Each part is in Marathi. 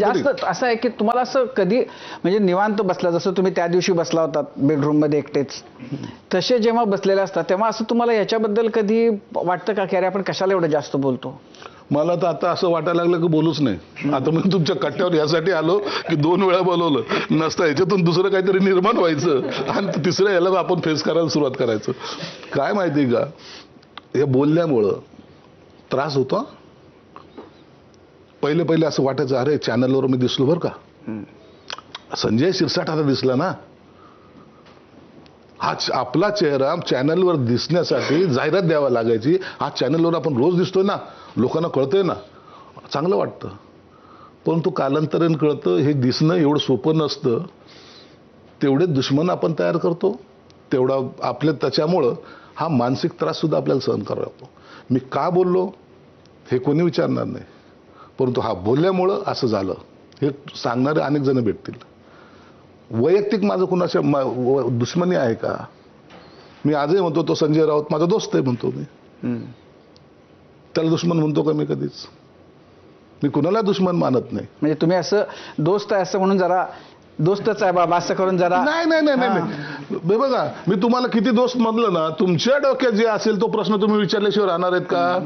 जास्त असं आहे की तुम्हाला असं कधी म्हणजे निवांत बसला जसं तुम्ही त्या दिवशी बसला होतात बेडरूममध्ये एकटेच. तसे जेव्हा बसलेले असतात तेव्हा असं तुम्हाला याच्याबद्दल कधी वाटतं का की अरे आपण कशाला एवढं जास्त बोलतो? मला तर आता असं वाटायला लागलं की बोलूच नाही. आता मी तुमच्या कट्ट्यावर यासाठी आलो की दोन वेळा बोलवलं. नसतं याच्यातून दुसरं काहीतरी निर्माण व्हायचं. आणि तिसऱ्या याला आपण फेस करायला सुरुवात करायचं. काय माहिती का? हे बोलल्यामुळं त्रास होतो. पहिले पहिले असं वाटायचं अरे चॅनलवर मी दिसलो बरं का. संजय शिरसाट आता दिसला ना. हा आपला चेहरा चॅनलवर दिसण्यासाठी जाहिरात द्यावा लागायची. हा चॅनलवर आपण रोज दिसतोय ना. लोकांना कळतंय ना. चांगलं वाटतं. परंतु कालांतराने कळतं हे दिसणं एवढं सोपं नसतं. तेवढे दुश्मन आपण तयार करतो. तेवढा आपल्या त्याच्यामुळं हा मानसिक त्रास सुद्धा आपल्याला सहन करावा लागतो. मी का बोललो हे कोणी विचारणार नाही. परंतु हा बोलल्यामुळं असं झालं. हे सांगणारे अनेक जण भेटतील. वैयक्तिक माझं कुणाच्या मा- व- दुश्मनी आहे का? मी आजही म्हणतो तो संजय राऊत माझा दोस्त आहे म्हणतो मी. त्याला दुश्मन म्हणतो का मी कधीच? मी कुणाला दुश्मन मानत नाही. म्हणजे तुम्ही असं दोस्त आहे असं म्हणून जरा दोस्तच आहे बाबा असं करून जरा नाही नाही नाही नाही, बघा मी तुम्हाला किती दोस्त म्हणलं ना तुमच्या डोक्यात जे असेल तो प्रश्न तुम्ही विचारल्याशिवाय राहणार आहेत का?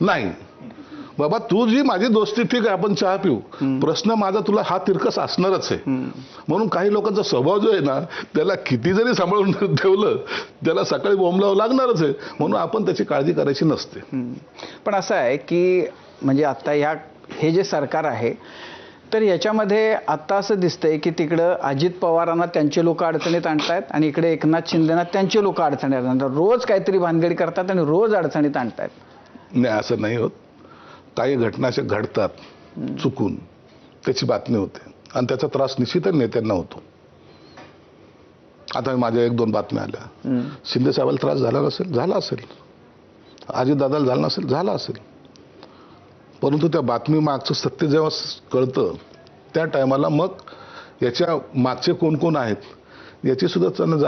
नाही. बाबा तू जी माझी दोस्ती ठीक आहे आपण चहा पिऊ. प्रश्न माझा तुला हा तिरकस असणारच आहे. म्हणून काही लोकांचा स्वभाव जो आहे ना त्याला किती जरी सांभाळून ठेवलं त्याला सकाळी बोंबलावं लागणारच आहे. म्हणून आपण त्याची काळजी करायची नसते. पण असं आहे की म्हणजे आता ह्या हे जे सरकार आहे तर याच्यामध्ये आता असं दिसतंय की तिकडं अजित पवारांना त्यांचे लोक अडचणीत आणतायत आणि इकडे एकनाथ शिंदेना त्यांचे लोक अडचणीत आणतात रोज काहीतरी भानगडी करतात आणि रोज अडचणीत आणतायत. नाही असं नाही होत. काही घटना अशा घडतात चुकून. त्याची बातमी होते. आणि त्याचा त्रास निश्चितच नेत्यांना होतो. आता माझ्या एक दोन बातम्या आल्या. शिंदे साहेबाला त्रास झाला नसेल झाला असेल. अजितदादाला झाला नसेल झाला असेल. परंतु त्या बातमी मागचं सत्य जेव्हा कळतं त्या टायमाला मग याच्या मागचे कोण कोण आहेत याची सुद्धा त्यांना जाणीव